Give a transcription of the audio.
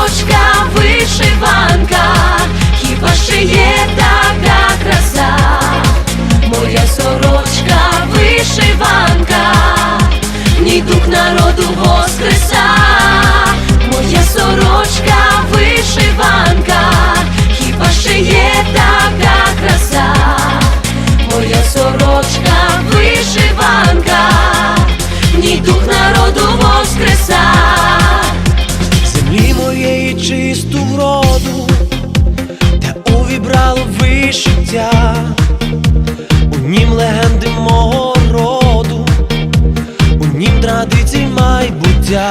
сорочка, вишиванка, хіба ще є та. чисту вроду, та увібрало вишиття, у нім легенди мого роду, у нім традицій майбуття.